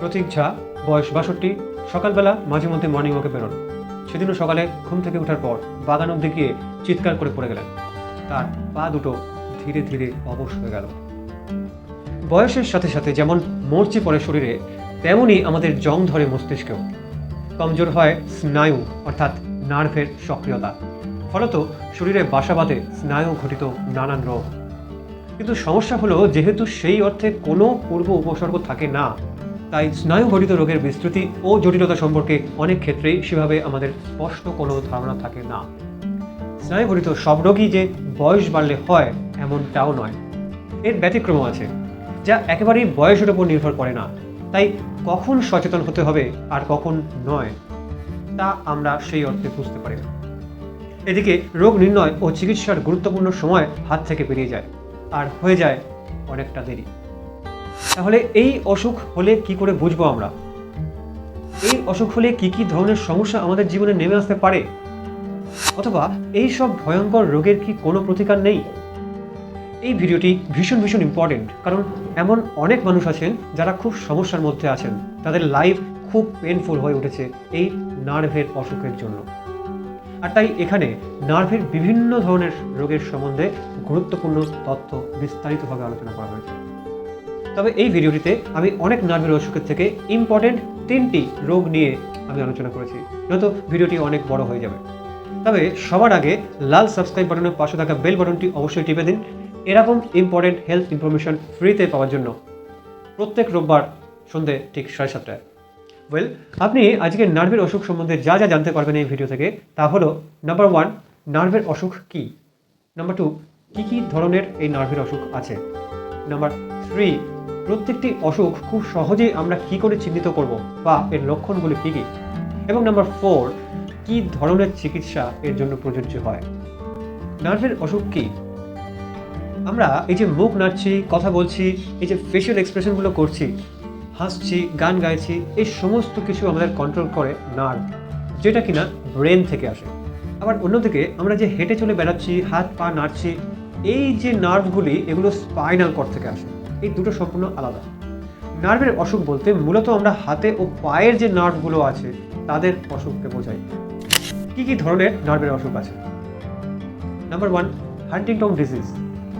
প্রতীক ঝা বয়স বাষট্টি, সকালবেলা মাঝে মধ্যে মর্নিং ওয়াকে বেরোন। সেদিনও সকালে ঘুম থেকে ওঠার পর বাগান অব্দি গিয়ে চিৎকার করে পড়ে গেলেন। তার পা দুটো ধীরে ধীরে অবশ হয়ে গেল। বয়সের সাথে সাথে যেমন মরচে পড়ে শরীরে তেমনই আমাদের জং ধরে মস্তিষ্কেও। কমজোর হয় স্নায়ু, অর্থাৎ নার্ভের সক্রিয়তা। ফলত শরীরে বাসা বাঁধে স্নায়ু ঘটিত নানান রোগ। কিন্তু সমস্যা হলো, যেহেতু সেই অর্থে কোনো পূর্ব উপসর্গ থাকে না তাই স্নায়ু ঘটিত রোগের বিস্তৃতি ও জটিলতা সম্পর্কে অনেক ক্ষেত্রেই সেভাবে আমাদের স্পষ্ট কোনো ধারণা থাকে না। স্নায়ু ঘটিত সব রোগই যে বয়স বাড়লে হয় এমনটাও নয়। এর ব্যতিক্রম আছে, যা একেবারেই বয়সের উপর নির্ভর করে না। তাই কখন সচেতন হতে হবে আর কখন নয়, তা আমরা সেই অর্থে বুঝতে পারি না। এদিকে রোগ নির্ণয় ও চিকিৎসার গুরুত্বপূর্ণ সময় হাত থেকে বেরিয়ে যায়, আর হয়ে যায় অনেকটা দেরি। তাহলে এই অসুখ হলে কি করে বুঝব আমরা? এই অসুখ হলে কি কি ধরনের সমস্যা আমাদের জীবনে নেমে আসতে পারে? অথবা এই সব ভয়ঙ্কর রোগের কি কোনো প্রতিকার নেই? এই ভিডিওটি ভীষণ ভীষণ ইম্পর্টেন্ট কারণ এমন অনেক মানুষ আছেন যারা খুব সমস্যার মধ্যে আছেন। তাদের লাইফ খুব পেনফুল হয়ে উঠেছে এই নার্ভের অসুখের জন্য। আর তাই এখানে নার্ভের বিভিন্ন ধরনের রোগের সম্বন্ধে গুরুত্বপূর্ণ তথ্য বিস্তারিতভাবে আলোচনা করা হয়েছে। তবে এই ভিডিওটিতে আমি অনেক নার্ভের অসুখের থেকে ইম্পর্টেন্ট তিনটি রোগ নিয়ে আমি আলোচনা করেছি। নয়তো ভিডিওটি অনেক বড় হয়ে যাবে। তবে সবার আগে লাল সাবস্ক্রাইব বাটনের পাশে থাকা বেল বাটনটি অবশ্যই টিপে দিন। এরকম ইম্পর্টেন্ট হেলথ ইনফরমেশন ফ্রিতে পাওয়ার জন্য প্রত্যেক রোববার সন্ধে ঠিক সাড়ে সাতটায়। ওয়েল আপনি আজকে নার্ভের অসুখ সম্বন্ধে যা যা জানতে পারবেন এই ভিডিও থেকে, তা হলো নাম্বার ওয়ান নার্ভের অসুখ কী? নাম্বার টু কী কী ধরনের এই নার্ভের অসুখ আছে? নাম্বার থ্রি প্রত্যেকটি অসুখ খুব সহজেই আমরা কী করে চিহ্নিত করব বা এর লক্ষণগুলি কী কী? এবং নাম্বার ফোর কী ধরনের চিকিৎসা এর জন্য প্রযোজ্য হয়? নার্ভের অসুখ কী? আমরা এই যে মুখ নাড়ছি, কথা বলছি, এই যে ফেশিয়াল এক্সপ্রেশনগুলো করছি, হাসছি, গান গাইছি, এই সমস্ত কিছু আমাদের কন্ট্রোল করে নার্ভ যেটা কিনা ব্রেন থেকে আসে। আবার অন্যদিকে আমরা যে হেঁটে চলে বেড়াচ্ছি, হাত পা নাড়ছি, এই যে নার্ভগুলি এগুলো স্পাইনাল কর থেকে আসে। এই দুটো সম্পূর্ণ আলাদা। নার্ভের অসুখ বলতে মূলত আমরা হাতে ও পায়ের যে নার্ভগুলো আছে, তাদের অসুখকে বোঝাই। কী কী ধরনের নার্ভের অসুখ আছে? Number one Huntington disease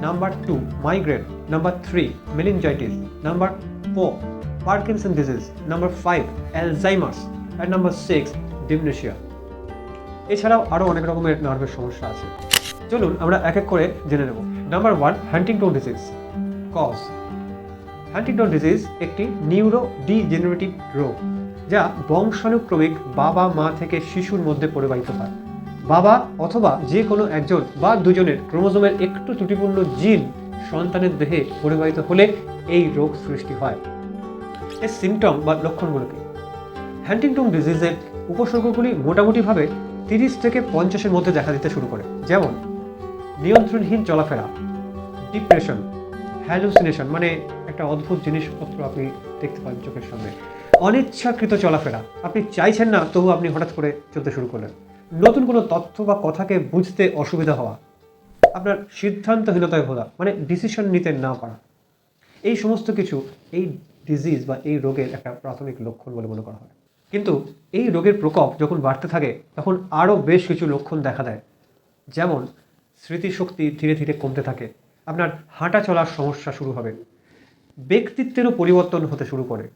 number two migraine number three meningitis number four Parkinson disease number five Alzheimer's and number six dementia এছাড়াও আরও অনেক রকমের নার্ভের সমস্যা আছে। চলুন আমরা এক এক করে জেনে নেব। Number one Huntington disease cause Huntington disease একটি নিউরো ডিজেনারেটিভ রোগ, যা বংশানুক্রমিক বাবা, মা থেকে শিশুর মধ্যে পরিবাহিত হয়। বাবা অথবা যে কোনো একজন বা দুজনের ক্রোমোজোমের একটু ত্রুটিপূর্ণ জিন সন্তানের দেহে পরিবাহিত হলে এই রোগ সৃষ্টি হয়। এর সিমটম বা লক্ষণগুলো কি? হ্যান্টিংটন ডিজিজের উপসর্গগুলি মোটামুটিভাবে তিরিশ থেকে পঞ্চাশের মধ্যে দেখা দিতে শুরু করে। যেমন, নিয়ন্ত্রণহীন চলাফেরা ডিপ্রেশন হ্যালুসিনেশন মানে একটা অদ্ভুত জিনিসপত্র আপনি দেখতে পান চোখের সামনে। অনিচ্ছাকৃত চলাফেরা। আপনি চাইছেন না, তবু আপনি হঠাৎ করে চলতে শুরু করলেন। নতুন কোনো তথ্য বা কথাকে বুঝতে অসুবিধা হওয়া। আপনার সিদ্ধান্তহীনতায় ভোলা মানে ডিসিশন নিতে না পারা। এই সমস্ত কিছু এই ডিজিজ বা এই রোগের একটা প্রাথমিক লক্ষণ বলে মনে করা হয়। কিন্তু এই রোগের প্রকোপ যখন বাড়তে থাকে, তখন আরও বেশ কিছু লক্ষণ দেখা দেয়। যেমন স্মৃতিশক্তি ধীরে ধীরে কমতে থাকে। আপনার হাঁটা চলার সমস্যা শুরু হবে। ব্যক্তিত্বেরও পরিবর্তন হতে শুরু করে।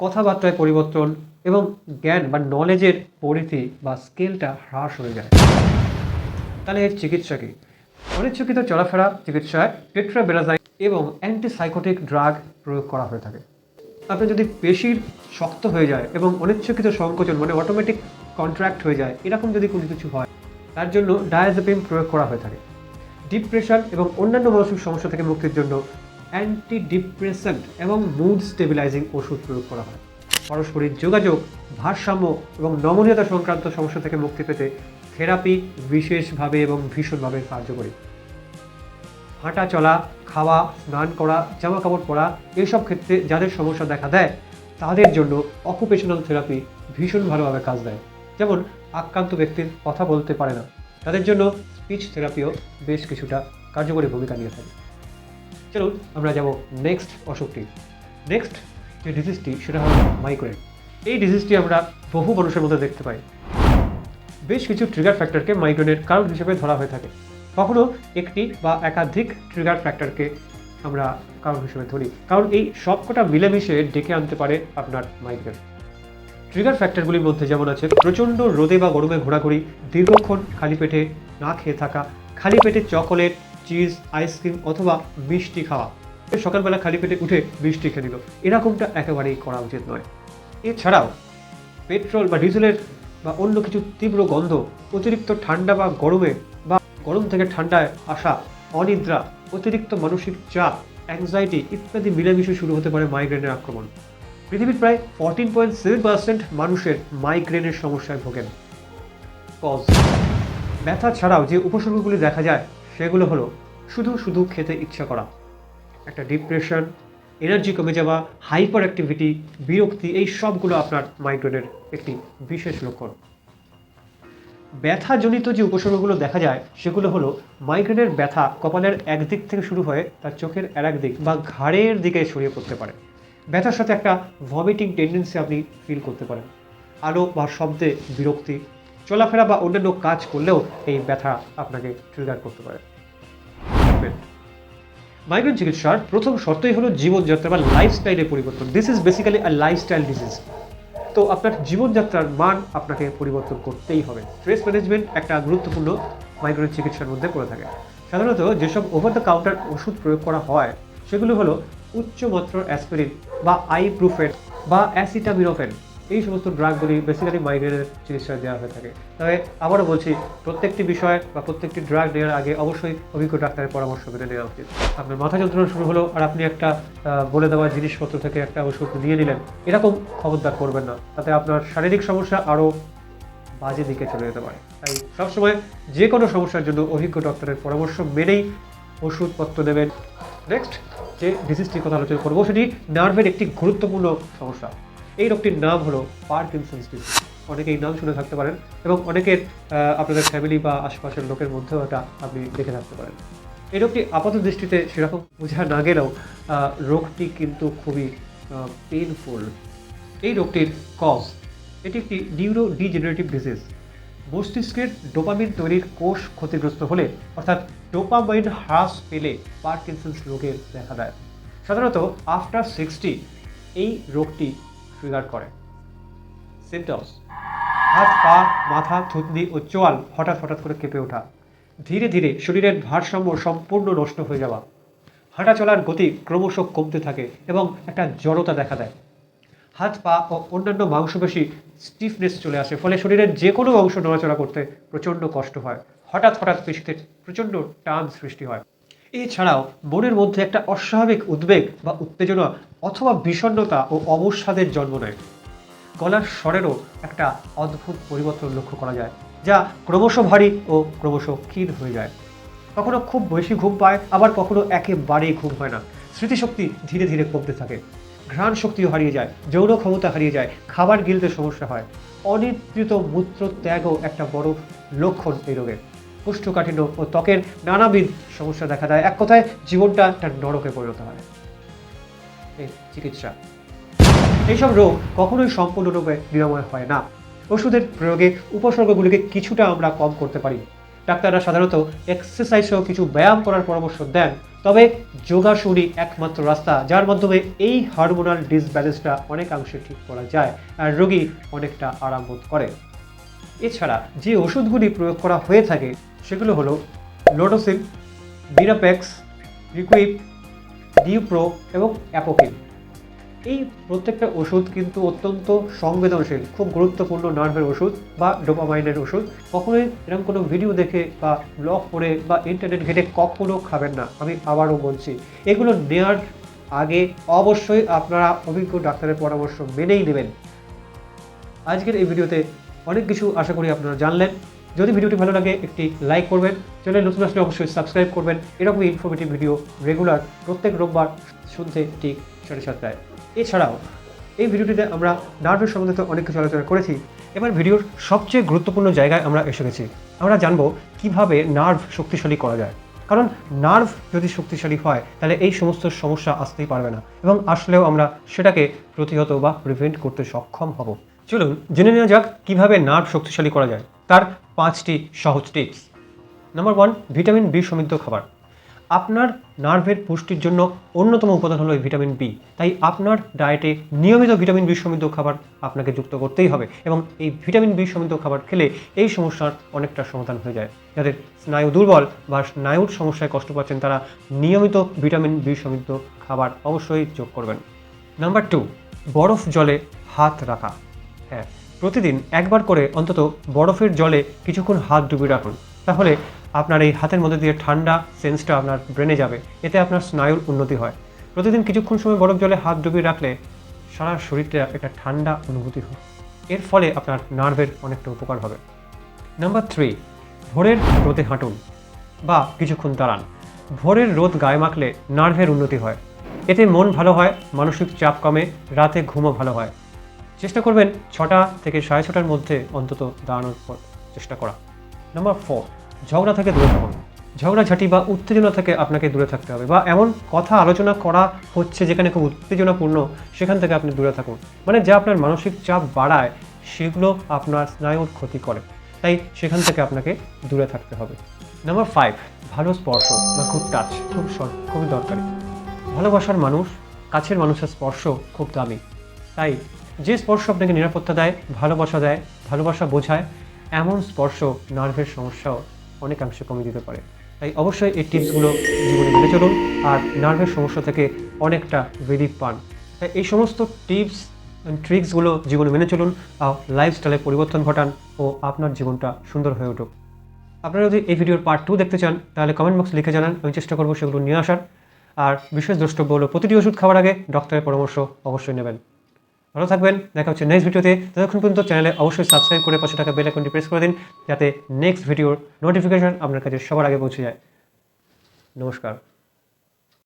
কথাবার্তায় পরিবর্তন এবং জ্ঞান বা নলেজের পরিধি বা স্কেলটা হ্রাস হয়ে যায়। তাহলে এর চিকিৎসা কি? অনিচ্ছাকৃত চলাফেরা, চিকিৎসায় টেট্রাবেলাজাইড এবং অ্যান্টিসাইকোটিক ড্রাগ প্রয়োগ করা হয়ে থাকে। আপনার যদি পেশির শক্ত হয়ে যায় এবং অনিচ্ছাকৃত সংকোচন মানে অটোমেটিক কন্ট্রাক্ট হয়ে যায়, এরকম যদি কোনো কিছু হয়, তার জন্য ডায়াজেপিম প্রয়োগ করা হয়ে থাকে। ডিপ্রেশন এবং অন্যান্য মানসিক সমস্যা থেকে মুক্তির জন্য অ্যান্টি ডিপ্রেসেন্ট এবং মুড স্টেবিলাইজিং ওষুধ প্রয়োগ করা হয়। পারস্পরিক যোগাযোগ, ভারসাম্য এবং নমনীয়তা সংক্রান্ত সমস্যা থেকে মুক্তি পেতে থেরাপি বিশেষভাবে এবং ভীষণভাবে কার্যকরী হাঁটা চলা, খাওয়া, স্নান করা জামা কাপড় পরা এইসব ক্ষেত্রে যাদের সমস্যা দেখা দেয়, তাদের জন্য অকুপেশনাল থেরাপি ভীষণ ভালোভাবে কাজ দেয়। যেমন আক্রান্ত ব্যক্তির কথা বলতে পারে না। তাদের জন্য স্পিচ থেরাপিও বেশ কিছুটা কার্যকরী ভূমিকা নিয়ে থাকে। চলুন, আমরা যাব নেক্সট অসুখটি। নেক্সট যে ডিজিজটি সেটা হলো মাইগ্রেন এই ডিজিজটি আমরা বহু মানুষের মধ্যে দেখতে পাই। বেশ কিছু ট্রিগার ফ্যাক্টরকে মাইগ্রেনের কারণ হিসেবে ধরা হয়ে থাকে। কখনো একটি বা একাধিক ট্রিগার ফ্যাক্টরকে আমরা কারণ হিসেবে ধরি। কারণ এই সবকটা মিলেমিশে ডেকে আনতে পারে আপনার মাইগ্রেন ট্রিগার ফ্যাক্টরগুলির মধ্যে যেমন আছে, প্রচণ্ড রোদে বা গরমে ঘোরাঘুরি, দীর্ঘক্ষণ খালি পেটে না খেয়ে থাকা, খালি পেটে চকোলেট, চিজ, আইসক্রিম অথবা মিষ্টি খাওয়া। সকালবেলা খালি পেটে উঠে মিষ্টি খেয়ে নিল। এরকমটা একেবারেই করা উচিত নয়। এছাড়াও, পেট্রোল বা ডিজেলের বা অন্য কিছু তীব্র গন্ধ, অতিরিক্ত ঠান্ডা বা গরমে বা গরম থেকে ঠান্ডায় আসা অনিদ্রা, অতিরিক্ত মানসিক চাপ অ্যাংজাইটি ইত্যাদি মিলেমিশে শুরু হতে পারে মাইগ্রেনের আক্রমণ। পৃথিবীর প্রায় ফোরটিন পয়েন্ট সেভেন পার্সেন্ট মানুষের মাইগ্রেনের সমস্যায় ভোগেন। কজ ব্যথা ছাড়াও যে উপসর্গগুলি দেখা যায়, সেগুলো হলো শুধু শুধু খেতে ইচ্ছা করা, একটা ডিপ্রেশন এনার্জি কমে যাওয়া হাইপার অ্যাক্টিভিটি বিরক্তি, এই সবগুলো আপনার মাইগ্রেনের একটি বিশেষ লক্ষণ। ব্যথাজনিত যে উপসর্গগুলো দেখা যায়, সেগুলো হলো মাইগ্রেনের ব্যথা কপালের একদিক থেকে শুরু হয়ে তার চোখের আর এক দিক বা ঘাড়ের দিকে ছড়িয়ে পড়তে পারে। ব্যথার সাথে একটা ভমিটিং টেন্ডেন্সি আপনি ফিল করতে পারেন। আলো বা শব্দে বিরক্তি চলাফেরা বা অন্যান্য কাজ করলেও এই ব্যথা আপনাকে ট্রিগার করতে পারে। মাইগ্রেন চিকিৎসার প্রথম শর্তই হলো জীবনযাত্রা বা লাইফস্টাইলের পরিবর্তন। This is basically a lifestyle disease তো আপনার জীবনযাত্রার মান আপনাকে পরিবর্তন করতেই হবে। স্ট্রেস ম্যানেজমেন্ট একটা গুরুত্বপূর্ণ মাইগ্রেন চিকিৎসার মধ্যে পড়ে থাকে। সাধারণত যেসব ওভার দ্য কাউন্টার ওষুধ প্রয়োগ করা হয়, সেগুলো হলো উচ্চ মাত্রার অ্যাসপিরিন বা আইপ্রুফেন বা অ্যাসিটামিনোফেন এই সমস্ত ড্রাগগুলি বেসিক্যালি মাইগ্রেনের চিকিৎসায় দেওয়া হয়ে থাকে। তবে আবারও বলছি, প্রত্যেকটি বিষয় বা প্রত্যেকটি ড্রাগ নেওয়ার আগে অবশ্যই অভিজ্ঞ ডাক্তারের পরামর্শ মেনে নেওয়া উচিত। আপনার মাথা যন্ত্রণা শুরু হলো আর আপনি একটা বলে দেওয়া জিনিসপত্র থেকে একটা ওষুধ নিয়ে নিলেন, এরকম খবরদার করবেন না। তাতে আপনার শারীরিক সমস্যা আরও বাজে দিকে চলে যেতে পারে। তাই সবসময় যে কোনো সমস্যার জন্য অভিজ্ঞ ডক্টরের পরামর্শ মেনেই ওষুধপত্র দেবেন নেক্সট যে ডিজিজটির কথা আলোচনা করব, সেটি নার্ভের একটি গুরুত্বপূর্ণ সমস্যা। এই রোগটির নাম হলো পার্কিনসন্স ডিজিজ অনেকে এই নাম শুনে থাকতে পারেন এবং অনেকের আপনাদের ফ্যামিলি বা আশেপাশের লোকের মধ্যেও এটা আপনি দেখে থাকতে পারেন। এই রোগটি আপাত দৃষ্টিতে সেরকম বোঝা না গেলেও রোগটি কিন্তু খুবই পেনফুল এই রোগটির কজ এটি একটি নিউরো ডিজেনারেটিভ ডিজিজ মস্তিষ্কের ডোপামিন তৈরির কোষ ক্ষতিগ্রস্ত হলে, অর্থাৎ ডোপামাইন হ্রাস পেলে পার্কিনসন্স রোগের দেখা দেয়। সাধারণত আফটার সিক্সটি এই রোগটি ট্রিগার করে। সিমটমস। হাত, পা, মাথা, থুতনি ও চোয়াল হঠাৎ হঠাৎ করে কেঁপে ওঠা। ধীরে ধীরে শরীরের ভারসাম্য সম্পূর্ণ নষ্ট হয়ে যাওয়া। হাঁটা চলার গতি ক্রমশ কমতে থাকে এবং একটা জড়তা দেখা দেয়। হাত, পা ও অন্যান্য মাংসপেশি স্টিফনেস চলে আসে, ফলে শরীরের যে কোনো অংশ নড়াচড়া করতে প্রচণ্ড কষ্ট হয়। হঠাৎ হঠাৎ পেশিতে প্রচণ্ড টান সৃষ্টি হয়। এছাড়াও মনের মধ্যে একটা অস্বাভাবিক উদ্বেগ বা উত্তেজনা অথবা বিষণ্ণতা ও অবসাদের জন্ম নেয়। গলার স্বরেরও একটা অদ্ভুত পরিবর্তন লক্ষ্য করা যায়, যা ক্রমশ ভারী ও ক্রমশ ক্ষীণ হয়ে যায়। কখনো খুব বেশি ঘুম পায়, আবার কখনো একেবারেই ঘুম হয় না। স্মৃতিশক্তি ধীরে ধীরে কমতে থাকে। ঘ্রাণ শক্তিও হারিয়ে যায়, যৌন ক্ষমতা হারিয়ে যায়, খাবার গিলতে সমস্যা হয়। অনিয়ন্ত্রিত মূত্র ত্যাগও একটা বড় লক্ষণ এই রোগের কোষ্ঠকাঠিন্য ও ত্বকের নানাবিধ সমস্যা দেখা দেয়। এক কথায়, জীবনটা একটা নরকে পরিণত হয়। এই চিকিৎসা। এইসব রোগ কখনোই সম্পূর্ণরূপে নিরাময় হয় না। ওষুধের প্রয়োগে উপসর্গগুলিকে কিছুটা আমরা কম করতে পারি। ডাক্তাররা সাধারণত এক্সারসাইজ সহ কিছু ব্যায়াম করার পরামর্শ দেন, তবে যোগাসনই একমাত্র রাস্তা, যার মাধ্যমে এই হরমোনাল ডিসব্যালেন্সটা অনেকাংশে ঠিক করা যায়, আর রোগী অনেকটা আরাম বোধ করে। এছাড়া যে ওষুধগুলি প্রয়োগ করা হয়ে থাকে, সেগুলো হলো লোডোসিন বিরাপ্যাক্স রিকুইপ ডিউপ্রো এবং অ্যাপোকিন এই প্রত্যেকটা ওষুধ কিন্তু অত্যন্ত সংবেদনশীল, খুব গুরুত্বপূর্ণ নার্ভের ওষুধ বা ডোপামাইনের ওষুধ। কখনোই এরকম কোনো ভিডিও দেখে বা ব্লগ পড়ে বা ইন্টারনেট ঘেটে কখনো খাবেন না, আমি আবারও বলছি। এগুলো নেওয়ার আগে অবশ্যই আপনারা অভিজ্ঞ ডাক্তারের পরামর্শ মেনেই নেবেন। আজকের এই ভিডিওতে অনেক কিছু আশা করি আপনারা জানলেন। যদি ভিডিওটি ভালো লাগে, একটি লাইক করবেন। চ্যানেল নতুন আসলে অবশ্যই সাবস্ক্রাইব করবেন। এরকমই ইনফরমেটিভ ভিডিও রেগুলার প্রত্যেক রোববার শুনতে ঠিক সাড়ে সাতটায়। এছাড়াও, এই ভিডিওটিতে আমরা নার্ভের সম্বন্ধে অনেক কিছু আলোচনা করেছি। এবার ভিডিওর সবচেয়ে গুরুত্বপূর্ণ জায়গায় আমরা এসে গেছি। আমরা জানব কীভাবে নার্ভ শক্তিশালী করা যায়। কারণ নার্ভ যদি শক্তিশালী হয়, তাহলে এই সমস্ত সমস্যা আসতেই পারবে না। এবং আসলেও আমরা সেটাকে প্রতিহত বা প্রিভেন্ট করতে সক্ষম হব। চলুন, জেনে নেওয়া যাক কীভাবে নার্ভ শক্তিশালী করা যায়। তার পাঁচটি সহজ tips number one vitamin B সমৃদ্ধ খাবার। আপনার নার্ভের পুষ্টির জন্য অন্যতম উপাদান হলো ভিটামিন বি তাই আপনার ডায়েটে নিয়মিত ভিটামিন বি সমৃদ্ধ খাবার আপনাকে যুক্ত করতেই হবে এবং এই ভিটামিন বি সমৃদ্ধ খাবার খেলে এই সমস্যার অনেকটা সমাধান হয়ে যায়। যাদের স্নায়ু দুর্বল বা স্নায়ুর সমস্যায় কষ্ট পাচ্ছেন, তারা নিয়মিত ভিটামিন বি সমৃদ্ধ খাবার অবশ্যই যোগ করবেন। নাম্বার টু বরফ জলে হাত রাখা। হ্যাঁ প্রতিদিন একবার করে অন্তত বরফের জলে কিছুক্ষণ হাত ডুবিয়ে রাখুন। তাহলে আপনার এই হাতের মধ্যে দিয়ে ঠান্ডা সেন্সটা আপনার ব্রেনে যাবে, এতে আপনার স্নায়ুর উন্নতি হয়। প্রতিদিন কিছুক্ষণ সময় বরফ জলে হাত ডুবিয়ে রাখলে সারা শরীরটা একটা ঠান্ডা অনুভূতি হয়। এর ফলে আপনার নার্ভের অনেকটা উপকার হবে। নাম্বার থ্রি, ভোরের রোদে হাঁটুন বা কিছুক্ষণ দাঁড়ান। ভোরের রোদ গায়ে মাখলে নার্ভের উন্নতি হয়। এতে মন ভালো হয়, মানসিক চাপ কমে, রাতে ঘুমও ভালো হয়। চেষ্টা করবেন ছটা থেকে সাড়ে ছটার মধ্যে অন্তত দাঁড়ানোর পর চেষ্টা করা। নাম্বার ফোর ঝগড়া থেকে দূরে থাকুন। ঝগড়াঝাটি বা উত্তেজনা থেকে আপনাকে দূরে থাকতে হবে বা এমন কথা আলোচনা করা হচ্ছে যেখানে খুব উত্তেজনাপূর্ণ, সেখান থেকে আপনি দূরে থাকুন। মানে যা আপনার মানসিক চাপ বাড়ায়, সেগুলো আপনার স্নায়ুর ক্ষতি করে। তাই সেখান থেকে আপনাকে দূরে থাকতে হবে। নাম্বার ফাইভ ভালো স্পর্শ বা খুব টাচ খুব খুবই দরকারি। ভালোবাসার মানুষ, কাছের মানুষের স্পর্শ খুব দামি। তাই যে স্পর্শ আপনাকে নিরাপত্তা দেয়, ভালোবাসা দেয়, ভালোবাসা বোঝায়, এমন স্পর্শ নার্ভের সমস্যাও অনেকাংশে কমিয়ে দিতে পারে। তাই অবশ্যই এই টিপসগুলো জীবনে মেনে চলুন আর নার্ভের সমস্যা থেকে অনেকটা রিলিফ পান। তাই এই সমস্ত টিপস ট্রিক্সগুলো জীবনে মেনে চলুন, আর লাইফস্টাইলে পরিবর্তন ঘটান ও আপনার জীবনটা সুন্দর হয়ে উঠুক। আপনারা যদি এই ভিডিওর পার্ট টু দেখতে চান, তাহলে কমেন্ট বক্স লিখে জানান, আমি চেষ্টা করব সেগুলো নিয়ে আসার। আর বিশেষ দ্রষ্টব্য হলো প্রতিটি ওষুধ খাওয়ার আগে ডক্টরের পরামর্শ অবশ্যই নেবেন। ভালো থাকবেন, দেখা হচ্ছে নেক্সট ভিডিওতে ততক্ষণ পর্যন্ত চ্যানেলে অবশ্যই সাবস্ক্রাইব করে পাশে থাকা বেল আইকনটি প্রেস করে দিন, যাতে নেক্সট ভিডিওর নোটিফিকেশন আপনার কাছে সবার আগে পৌঁছে যায়। নমস্কার।